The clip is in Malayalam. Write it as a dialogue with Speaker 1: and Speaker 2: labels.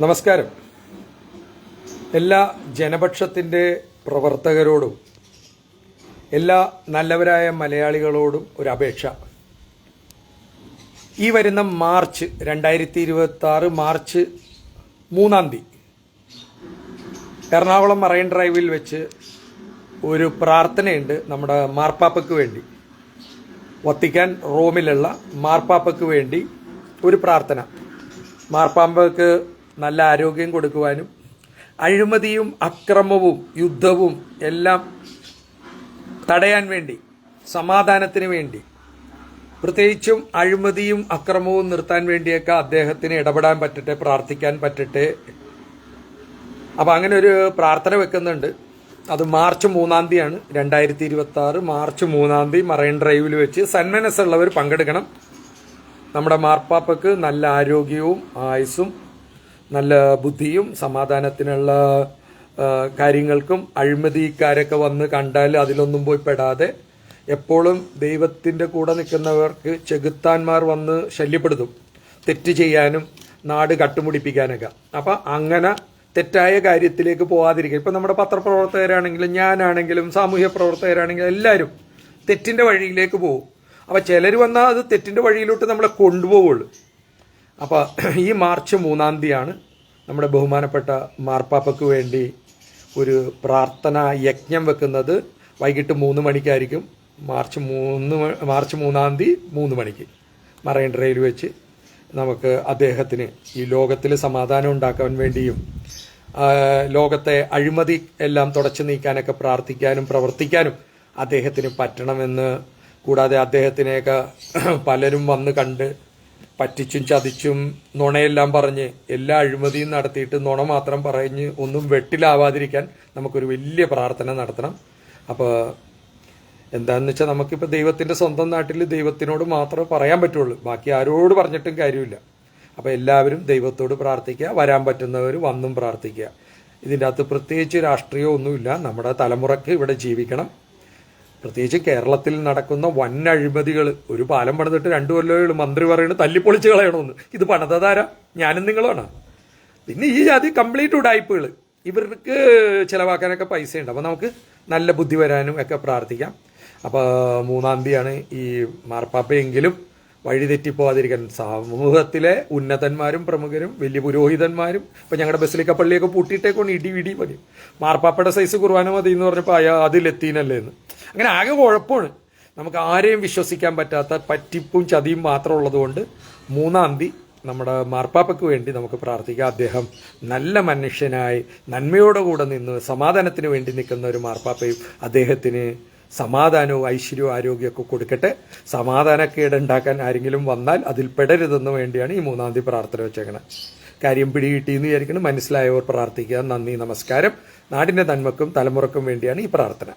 Speaker 1: നമസ്കാരം. എല്ലാ ജനപക്ഷത്തിന്റെ പ്രവർത്തകരോടും എല്ലാ നല്ലവരായ മലയാളികളോടും ഒരു അപേക്ഷ. ഈ വരുന്ന മാർച്ച് രണ്ടായിരത്തി ഇരുപത്തി ആറ് മാർച്ച് മൂന്നാം തീയതി എറണാകുളം മറൈൻ ഡ്രൈവിൽ വെച്ച് ഒരു പ്രാർത്ഥനയുണ്ട് നമ്മുടെ മാർപ്പാപ്പയ്ക്ക് വേണ്ടി. വത്തിക്കാൻ റോമിലുള്ള മാർപ്പാപ്പയ്ക്ക് വേണ്ടി ഒരു പ്രാർത്ഥന. മാർപ്പാപ്പയ്ക്ക് നല്ല ആരോഗ്യം കൊടുക്കുവാനും അഴിമതിയും അക്രമവും യുദ്ധവും എല്ലാം തടയാൻ വേണ്ടി സമാധാനത്തിന് വേണ്ടി പ്രത്യേകിച്ചും അഴിമതിയും അക്രമവും നിർത്താൻ വേണ്ടിയൊക്കെ അദ്ദേഹത്തിന് ഇടപെടാൻ പറ്റട്ടെ പ്രാർത്ഥിക്കാൻ പറ്റട്ടെ. അപ്പം അങ്ങനെ ഒരു പ്രാർത്ഥന വെക്കുന്നുണ്ട്. അത് മാർച്ച് മൂന്നാം തീയതിയാണ് രണ്ടായിരത്തി ഇരുപത്തി ആറ് മാർച്ച് മൂന്നാം തീയതി മറൈൻ ഡ്രൈവിൽ വെച്ച് സന്മനസ്സുള്ളവർ പങ്കെടുക്കണം. നമ്മുടെ മാർപ്പാപ്പക്ക് നല്ല ആരോഗ്യവും ആയുസ്സും നല്ല ബുദ്ധിയും സമാധാനത്തിനുള്ള കാര്യങ്ങൾക്കും അഴിമതിക്കാരൊക്കെ വന്ന് കണ്ടാൽ അതിലൊന്നും പോയി പെടാതെ എപ്പോഴും ദൈവത്തിന്റെ കൂടെ നിൽക്കുന്നവർക്ക് ചെകുത്താന്മാർ വന്ന് ശല്യപ്പെടുത്തും തെറ്റ് ചെയ്യാനും നാട് കട്ടുമുടിപ്പിക്കാനൊക്കെ. അപ്പം അങ്ങനെ തെറ്റായ കാര്യത്തിലേക്ക് പോകാതിരിക്കുക ഇപ്പം നമ്മുടെ പത്രപ്രവർത്തകരാണെങ്കിലും ഞാനാണെങ്കിലും സാമൂഹ്യ പ്രവർത്തകരാണെങ്കിലും എല്ലാവരും തെറ്റിന്റെ വഴിയിലേക്ക് പോകും അപ്പം ചിലർ വന്നാൽ അത് തെറ്റിന്റെ വഴിയിലോട്ട് നമ്മളെ കൊണ്ടുപോവുള്ളൂ. അപ്പോൾ ഈ മാർച്ച് മൂന്നാം തീയതിയാണ് നമ്മുടെ ബഹുമാനപ്പെട്ട മാർപ്പാപ്പയ്ക്ക് വേണ്ടി ഒരു പ്രാർത്ഥന യജ്ഞം വെക്കുന്നത്. വൈകിട്ട് മൂന്ന് മണിക്കായിരിക്കും. മാർച്ച് മൂന്ന് മാർച്ച് മൂന്നാം തീയതി മൂന്ന് മണിക്ക്. മറൈൻ ഡ്രൈവിൽ വെച്ച് നമുക്ക് അദ്ദേഹത്തിന് ഈ ലോകത്തിൽ സമാധാനം ഉണ്ടാക്കാൻ വേണ്ടിയും ലോകത്തെ അഴിമതി എല്ലാം തുടച്ചു നീക്കാനൊക്കെ പ്രാർത്ഥിക്കാനും പ്രവർത്തിക്കാനും അദ്ദേഹത്തിന് പറ്റണമെന്ന് കൂടാതെ അദ്ദേഹത്തിനെയൊക്കെ പലരും വന്ന് കണ്ട് പറ്റിച്ചും ചതിച്ചും നുണയെല്ലാം പറഞ്ഞ് എല്ലാ അഴിമതിയും നടത്തിയിട്ട് നുണ മാത്രം പറഞ്ഞ് ഒന്നും വെട്ടിലാവാതിരിക്കാൻ നമുക്കൊരു വലിയ പ്രാർത്ഥന നടത്തണം. അപ്പോൾ എന്താണെന്ന് വെച്ചാൽ നമുക്കിപ്പോൾ ദൈവത്തിന്റെ സ്വന്തം നാട്ടിൽ ദൈവത്തിനോട് മാത്രമേ പറയാൻ പറ്റുള്ളൂ. ബാക്കി ആരോട് പറഞ്ഞിട്ടും കാര്യമില്ല. അപ്പോൾ എല്ലാവരും ദൈവത്തോട് പ്രാർത്ഥിക്കുക വരാൻ പറ്റുന്നവർ വന്നും പ്രാർത്ഥിക്കുക. ഇതിന്റെ അകത്ത് പ്രത്യേകിച്ച് രാഷ്ട്രീയമൊന്നുമില്ല. നമ്മുടെ തലമുറയ്ക്ക് ഇവിടെ ജീവിക്കണം. പ്രത്യേകിച്ച് കേരളത്തിൽ നടക്കുന്ന വൻ അഴിമതികൾ ഒരു പാലം പണിതിട്ട് രണ്ടു കൊല്ലം മന്ത്രി പറയുന്നത് തല്ലിപ്പൊളിച്ച് കളയണമെന്ന്. ഇത് പണിതാര ഞാനും നിങ്ങളുമാണ്. പിന്നെ ഈ ജാതി കംപ്ലീറ്റ് ഉടായ്പകൾ. ഇവർക്ക് ചിലവാക്കാനൊക്കെ പൈസയുണ്ട്. അപ്പോൾ നമുക്ക് നല്ല ബുദ്ധി വരാനും ഒക്കെ പ്രാർത്ഥിക്കാം. അപ്പോൾ മൂന്നാം തീയതിയാണ് ഈ മാർപ്പാപ്പയെങ്കിലും വഴിതെറ്റിപ്പോവാതിരിക്കാൻ സമൂഹത്തിലെ ഉന്നതന്മാരും പ്രമുഖരും വലിയ പുരോഹിതന്മാരും ഇപ്പം ഞങ്ങളുടെ ബസ്സിലേക്ക് പള്ളിയൊക്കെ പൂട്ടിയിട്ടേക്കൊണ്ട് ഇടി ഇടി മതി മാർപ്പാപ്പയുടെ സൈസ് കുർബാന മതി എന്ന് പറഞ്ഞപ്പോൾ അയാ അതിലെത്തീനല്ലേ എന്ന് അങ്ങനെ ആകെ കുഴപ്പമാണ്. നമുക്ക് ആരെയും വിശ്വസിക്കാൻ പറ്റാത്ത പറ്റിപ്പും ചതിയും മാത്രം ഉള്ളതുകൊണ്ട് മൂന്നാം തീയതി നമ്മുടെ മാർപ്പാപ്പയ്ക്ക് വേണ്ടി നമുക്ക് പ്രാർത്ഥിക്കാം. അദ്ദേഹം നല്ല മനുഷ്യനായി നന്മയോടെ കൂടെ നിന്ന് സമാധാനത്തിന് വേണ്ടി നിൽക്കുന്ന ഒരു മാർപ്പാപ്പയും അദ്ദേഹത്തിന് സമാധാനവും ഐശ്വര്യവും ആരോഗ്യമൊക്കെ കൊടുക്കട്ടെ. സമാധാനക്കേട് ഉണ്ടാക്കാൻ ആരെങ്കിലും വന്നാൽ അതിൽ പെടരുതെന്ന് വേണ്ടിയാണ് ഈ മൂന്നാം തീയതി പ്രാർത്ഥന വെച്ചേക്കണത് കാര്യം പിടികിട്ടിയെന്ന് വിചാരിക്കണം മനസ്സിലായവർ പ്രാർത്ഥിക്കുക. നന്ദി നമസ്കാരം. നാടിന്റെ നന്മക്കും തലമുറക്കും വേണ്ടിയാണ് ഈ പ്രാർത്ഥന.